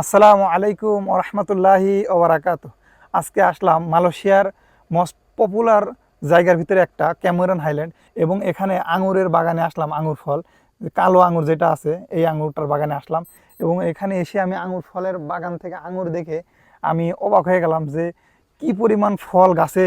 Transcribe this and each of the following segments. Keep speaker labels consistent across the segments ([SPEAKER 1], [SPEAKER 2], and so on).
[SPEAKER 1] আসসালামু আলাইকুম ওরহমতুল্লাহি ওবরাকাত আজকে আসলাম মালয়েশিয়ার মোস্ট পপুলার জায়গার ভিতরে একটা, ক্যামেরন হাইল্যান্ড, এবং এখানে আঙুরের বাগানে আসলাম আঙুর ফল, কালো আঙুর যেটা আছে, এই আঙুরটার বাগানে আসলাম, এবং এখানে এসে আমি আঙুর ফলের বাগান থেকে আঙুর দেখে আমি অবাক হয়ে গেলাম যে কি পরিমাণ ফল গাছে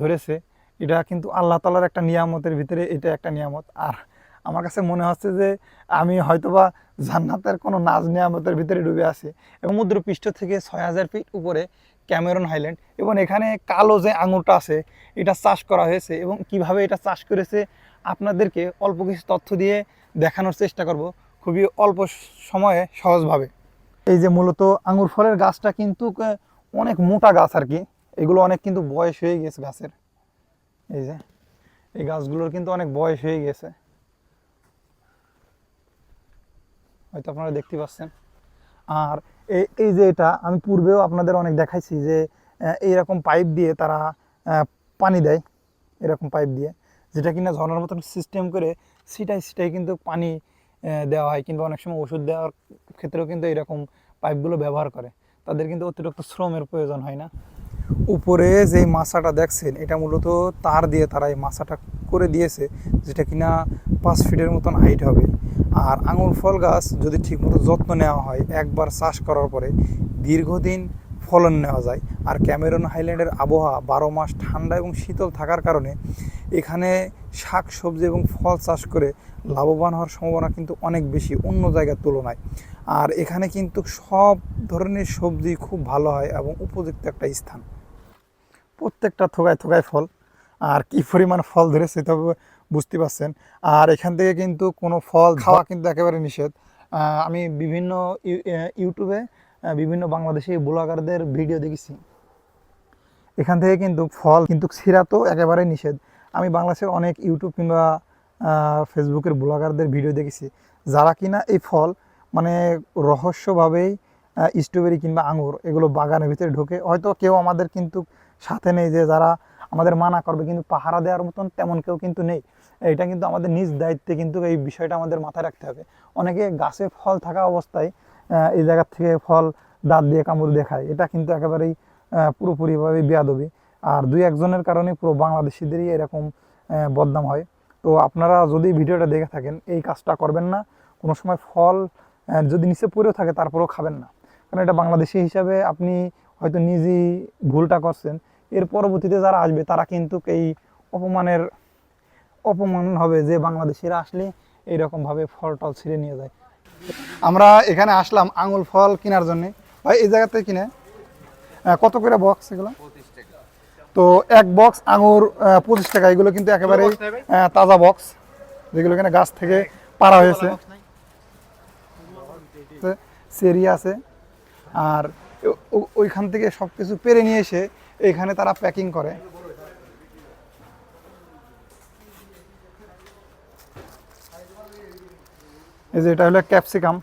[SPEAKER 1] ধরেছে। এটা কিন্তু আল্লাহ তালার একটা নিয়ামতের ভিতরে এটা একটা নিয়ামত। আর আমার কাছে মনে হচ্ছে যে আমি হয়তোবা জান্নাতের কোনো নাজ নিয়ামতের ভিতরে ডুবে আছি এবং সমুদ্র পৃষ্ঠ থেকে ছয় হাজার ফিট উপরে ক্যামেরন হাইল্যান্ড এবং এখানে কালো যে আঙুরটা আছে, এটা চাষ করা হয়েছে এবং কীভাবে এটা চাষ করেছে আপনাদেরকে অল্প কিছু তথ্য দিয়ে দেখানোর চেষ্টা করব খুবই অল্প সময়ে সহজভাবে। এই যে মূলত আঙুর ফলের গাছটা কিন্তু অনেক মোটা গাছ আর কি, এগুলো অনেক কিন্তু বয়স হয়ে গেছে গাছের। এই যে, এই গাছগুলোর কিন্তু অনেক বয়স হয়ে গেছে। হয়তো আপনারা দেখতে পাচ্ছেন। আর এই এই যে এটা, আমি পূর্বেও আপনাদের অনেক দেখাইছি যে এইরকম পাইপ দিয়ে তারা পানি দেয়, এরকম পাইপ দিয়ে, যেটা কিনা ঝর্ণার মতন সিস্টেম করে সিটাই সিটাই কিন্তু পানি দেওয়া হয় কিংবা অনেক সময় ওষুধ দেওয়ার ক্ষেত্রেও কিন্তু এরকম পাইপগুলো ব্যবহার করে। তাদের কিন্তু অতিরিক্ত শ্রমের প্রয়োজন হয় না। উপরে যে মাছাটা দেখছেন, এটা মূলত তার দিয়ে তারা এই মাছাটা করে দিয়েছে, যেটা কিনা পাঁচ ফিটের মতন হাইট হবে। আর আঙুর ফল গাছ যদি ঠিকমতো যত্ন নেওয়া হয়, একবার চাষ করার পরে দীর্ঘদিন ফলন নেওয়া যায়। আর ক্যামেরন হাইল্যান্ডের আবহাওয়া বারো মাস ঠান্ডা এবং শীতল থাকার কারণে এখানে শাক, সবজি এবং ফল চাষ করে লাভবান হওয়ার সম্ভাবনা কিন্তু অনেক বেশি অন্য জায়গার তুলনায়। আর এখানে কিন্তু সব ধরনের সবজি খুব ভালো হয় এবং উপযুক্ত একটা স্থান। প্রত্যেকটা থোকায় থোকায় ফল। আর কি পরিমাণ ফল ধরেছে তবে বুঝতে পারছেন। আর এখান থেকে কিন্তু কোনো ফল খাওয়া কিন্তু একেবারে নিষেধ। আমি বিভিন্ন ইউ- ইউটিউবে বিভিন্ন বাংলাদেশি ব্লগারদের ভিডিও দেখেছি। এখান থেকে কিন্তু ফল কিন্তু ছিঁড়া তো একেবারে নিষেধ। আমি বাংলাদেশের অনেক ইউটিউব কিংবা ফেসবুকের ব্লগারদের ভিডিও দেখেছি। যারা কিনা এই ফল মানে রহস্যভাবেই স্ট্রবেরি কিংবা আঙুর এগুলো বাগানের ভিতরে ঢোকে। হয়তো কেউ আমাদের কিন্তু সাথে নেই যে যারা আমাদের মানা করবে, কিন্তু পাহারা দেওয়ার মতন তেমন কেউ কিন্তু নেই। এটা কিন্তু আমাদের নিজ দায়িত্বে কিন্তু এই বিষয়টা আমাদের মাথায় রাখতে হবে। অনেকে গাছে ফল থাকা অবস্থায় এই জায়গার থেকে ফল দাঁত দিয়ে কামড় দেখায় এটা কিন্তু একেবারেই পুরোপুরিভাবে বেয়াদবি। আর দুই একজনের কারণে পুরো বাংলাদেশিদেরই এরকম বদনাম হয়। তো আপনারা যদি ভিডিওটা দেখে থাকেন, এই কাজটা করবেন না। কোনো সময় ফল যদি নিচে পড়েও থাকে, তারপরেও খাবেন না। কারণ এটা বাংলাদেশি হিসাবে আপনি হয়তো নিজেই ভুলটা করছেন এর পরবর্তীতে যারা আসবে তারা কিন্তু এই অপমানের অপমান হবে যে বাংলাদেশিরা আসলে এইরকমভাবে ফল টল ছিঁড়ে নিয়ে যায়। আমরা এখানে আসলাম আঙুল ফল কেনার জন্য। ভাই এই জায়গাতে কিনে? কত করে বক্স এগুলো? তো এক বক্স আঙুর পঁচিশ টাকা এগুলো কিন্তু একেবারে তাজা বক্স যেগুলো এখানে গাছ থেকে পাড়া হয়েছে। চেরি আছে। আর ওইখান থেকে সব কিছু পেরে নিয়ে এসে এখানে তারা প্যাকিং করে। এই যে এটা হলো ক্যাপসিকাম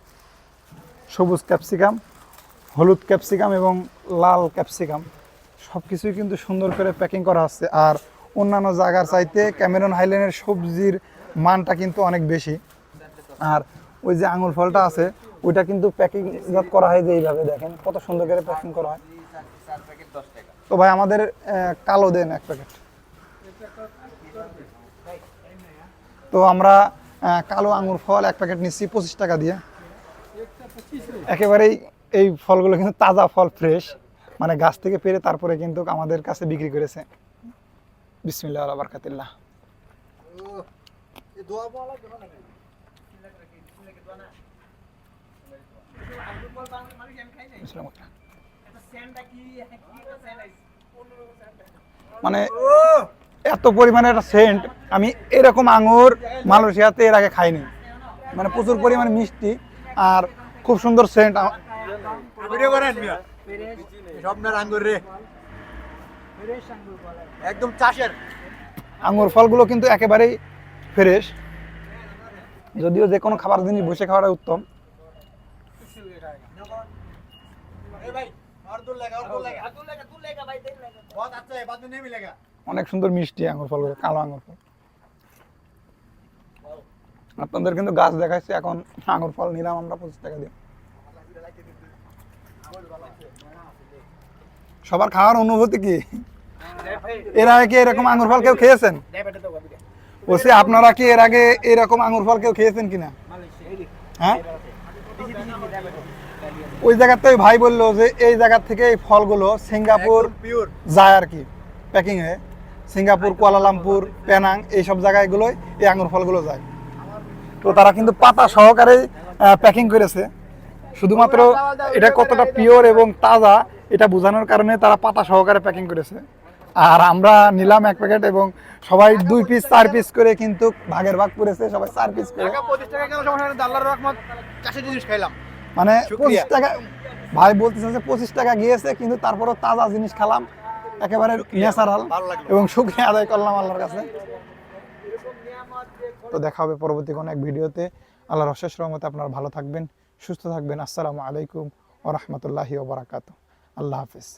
[SPEAKER 1] সবুজ ক্যাপসিকাম হলুদ ক্যাপসিকাম এবং লাল ক্যাপসিকাম সব কিছুই কিন্তু সুন্দর করে প্যাকিং করা আছে। আর অন্যান্য জায়গার চাইতে ক্যামেরন হাইল্যান্ডের সবজির মানটা কিন্তু অনেক বেশি। আর ওই যে আঙুল ফলটা আছে ওইটা কিন্তু প্যাকিং করা হয় যে এইভাবে দেখেন, কত সুন্দর করে প্যাকিং করা হয়। তো ভাই, আমাদের কালো দেন এক প্যাকেট তো আমরা কালো আঙুর ফল এক প্যাকেট নিচ্ছি পঁচিশ টাকা দিয়ে। একেবারেই এই ফলগুলো কিন্তু তাজা ফল ফ্রেশ মানে গাছ থেকে পেরে তারপরে কিন্তু আমাদের কাছে বিক্রি করেছে। বিসমিল্লাহ আল্লাহ বারকাতিল্লাহ বিসমিল্লাহ। মানে এত পরিমাণে একটা সেন্ট আমি এরকম আঙুর মালয়েশিয়াতে এর আগে খাইনি। মানে প্রচুর পরিমাণে মিষ্টি আর খুব সুন্দর সেন্ট
[SPEAKER 2] একদম চাষের।
[SPEAKER 1] আঙুর ফলগুলো কিন্তু একেবারেই ফ্রেশ যদিও যে কোনো খাবার জিনিস বসে খাওয়াটা উত্তম।
[SPEAKER 2] ए भाई और दूर लगा और दूर लगा दूर लगा दूर लगा भाई देख लगा बहुत अच्छा है बाद में नहीं मिलेगा
[SPEAKER 1] অনেক সুন্দর মিষ্টি আঙুর ফলগুলো কালো আঙুর ফল আপনাদের কিন্তু গাছ দেখাচ্ছে এখন আঙুর ফল নিলাম আমরা পঁচিশ টাকা দিয়ে সবার খাওয়ার অনুভূতি কি এর আগে কি এরকম আঙ্গুর ফল কেউ খেয়েছেন বলছি আপনারা কি এর আগে এরকম আঙ্গুর ফল কেউ খেয়েছেন কিনা হ্যাঁ ওই জায়গাতে ওই ভাই বলল যে এই জায়গা থেকে এই ফলগুলো সিঙ্গাপুর
[SPEAKER 2] পিওর
[SPEAKER 1] যায় আর কি প্যাকিং হয়ে সিঙ্গাপুর কুয়ালালামপুর পেনাং এইসব জায়গাগুলোয় এই আঙ্গুর ফলগুলো যায়। তো তারা কিন্তু পাতা সহকারে প্যাকিং করেছে। শুধুমাত্র এটা কতটা পিওর এবং তাজা এটা বোঝানোর কারণে তারা পাতা সহকারে প্যাকিং করেছে। আর আমরা নিলাম এক প্যাকেট এবং সবাই দুই পিস চার পিস করে কিন্তু ভাগের ভাগ করেছে সবাই চার পিস করে। মানে পঁচিশ টাকা ভাই বলতেছে যে পঁচিশ টাকা গিয়েছে কিন্তু তারপরও তাজা জিনিস খেলাম একেবারে ন্যাচারাল এবং শুক্রিয়া আদায় করলাম আল্লাহর কাছে। তো দেখা হবে পরবর্তী কোনো এক ভিডিওতে। আল্লাহর অশেষ রহমতে আপনারা ভালো থাকবেন সুস্থ থাকবেন। আসসালামু আলাইকুম ও রহমতুল্লাহি ওবরাকাত আল্লাহ হাফিজ।